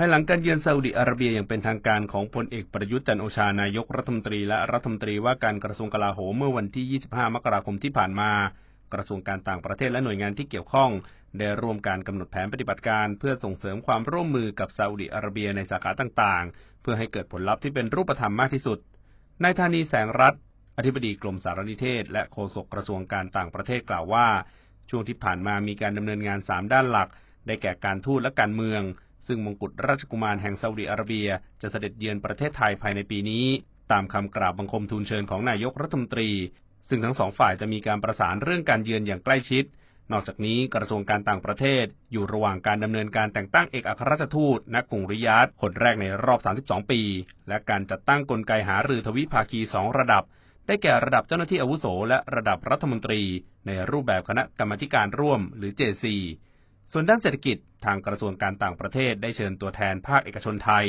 ภายหลังการเยือนซาอุดิอาระเบียอย่างเป็นทางการของพลเอกประยุทธ์จันโอชานายกรัฐมนตรีและรัฐมนตรีว่าการกระทรวงกลาโหมเมื่อวันที่ 25 มกราคมที่ผ่านมา กระทรวงการต่างประเทศและหน่วยงานที่เกี่ยวข้อง ได้ร่วมการกำหนดแผนปฏิบัติการ เพื่อส่งเสริมความร่วมมือกับซาอุดิอาระเบียในสาขาต่างๆ เพื่อให้เกิดผลลัพธ์ที่เป็นรูปธรรมมากที่สุด นายธานีแสงรัฐอธิบดีกรมสารนิเทศ และโฆษกกระทรวงการต่างประเทศกล่าวว่า ช่วงที่ผ่านมามีการดำเนินงาน 3 ด้านหลัก ได้แก่การทูตและการเมือง ซึ่งมงกุฎราชกุมารแห่งซาอุดิอาระเบีย จะเสด็จเยือนประเทศไทยภายในปีนี้ ตามคำกราบบังคมทูลเชิญของนายกรัฐมนตรี ซึ่งทั้งสองฝ่ายจะมีการประสานเรื่องการเยือนอย่างใกล้ชิด นอกจากนี้กระทรวงการต่างประเทศ อยู่ระหว่างการดำเนินการแต่งตั้งเอกอัครราชทูตณกรุงริยาดคนแรกในรอบ 32 ปี และการจัดตั้งกลไกหารือทวิภาคีสองระดับได้แก่ระดับเจ้าหน้าที่อาวุโสและระดับรัฐมนตรี ในรูปแบบคณะกรรมการร่วมหรือ JC ส่วนด้านเศรษฐกิจ ทางกระทรวงการต่างประเทศได้เชิญตัวแทนภาคเอกชนไทย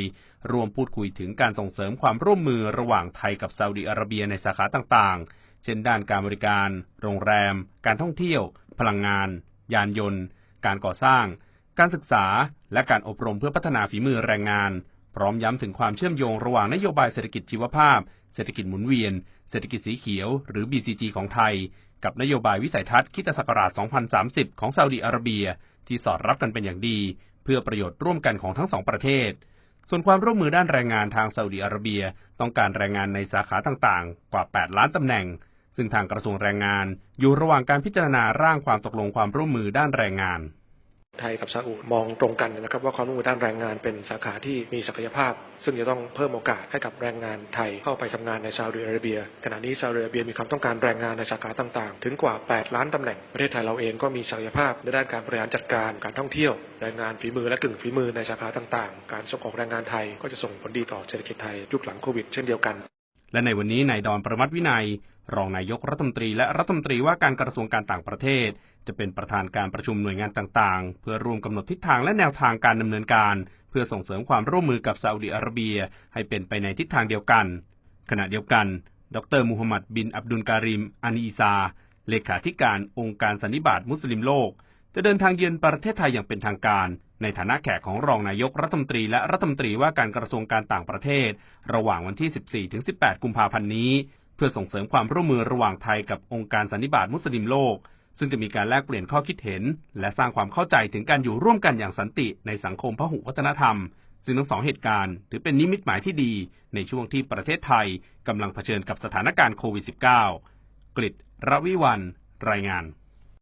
ร่วมพูดคุยถึงการส่งเสริมความร่วมมือระหว่างไทยกับซาอุดิอาระเบียในสาขาต่างๆ เช่นด้านการบริการ โรงแรม การท่องเที่ยว พลังงาน ยานยนต์ การก่อสร้าง การศึกษา และการอบรมเพื่อพัฒนาฝีมือแรงงาน พร้อมย้ำถึงความเชื่อมโยงระหว่างนโยบายเศรษฐกิจชีวภาพ เศรษฐกิจหมุนเวียน เศรษฐกิจสีเขียว หรือ BCG ของไทย กับนโยบายวิสัยทัศน์คริดศักราช 2030 ของซาอุดิอาระเบีย ที่สอดรับกันเป็นอย่างดี เพื่อประโยชน์ร่วมกันของทั้งสองประเทศ ส่วนความร่วมมือด้านแรงงานทางซาอุดิอาระเบียต้องการแรงงานในสาขาต่างๆ กว่า 8 ล้านตำแหน่ง ซึ่งทางกระทรวงแรงงานอยู่ระหว่างการพิจารณาร่างความตกลงความร่วมมือด้านแรงงาน ไทยกับซาอุมองตรงกันนะครับ ว่าความร่วมมือด้านแรงงานเป็นสาขาที่มีศักยภาพ ซึ่งจะต้องเพิ่มโอกาสให้กับแรงงานไทยเข้าไปทำงานในซาอุดิอาระเบีย ขณะนี้ซาอุดิอาระเบียมีความต้องการแรงงานในสาขาต่างๆ ถึงกว่า 8 ล้านตำแหน่งประเทศไทยเราเองก็มีศักยภาพในด้านการบริหารจัดการการท่องเที่ยวแรงงานฝีมือและกึ่งฝีมือในสาขาต่างๆ การส่งออกแรงงานไทยก็จะส่งผลดีต่อเศรษฐกิจไทยยุคหลังโควิดเช่นเดียวกัน และในวันนี้นายดอนประมัติวินัย รองนายกรัฐมนตรีและรัฐมนตรีว่าการกระทรวงการต่างประเทศ จะเป็นประธานการประชุมหน่วยงานต่างๆ เพื่อร่วมกำหนดทิศทางและแนวทางการดำเนินการ เพื่อส่งเสริมความร่วมมือกับซาอุดิอาระเบีย ให้เป็นไปในทิศทางเดียวกัน ขณะเดียวกัน ดรมูฮัมหมัดบินอับดุลการิมอานีอีซา เลขาธิการองค์การสันนิบาตมุสลิมโลก จะเดินทางเยือนประเทศไทยอย่างเป็นทางการ ในฐานะแขกของรองนายกรัฐมนตรีและรัฐมนตรีว่าการกระทรวงการต่างประเทศ ระหว่างวันที่ 14-18 กุมภาพันธ์นี้ เพื่อส่งเสริมความร่วมมือระหว่างไทยกับองค์การสันนิบาตมุสลิมโลก ซึ่งจะมีการแลกเปลี่ยนข้อคิดเห็น และสร้างความเข้าใจถึงการอยู่ร่วมกันอย่างสันติในสังคมพหุวัฒนธรรม ซึ่งทั้งสองเหตุการณ์ถือเป็นนิมิตหมายที่ดี ในช่วงที่ประเทศไทยกำลังเผชิญกับสถานการณ์โควิด -19 กฤษรวิวันรายงาน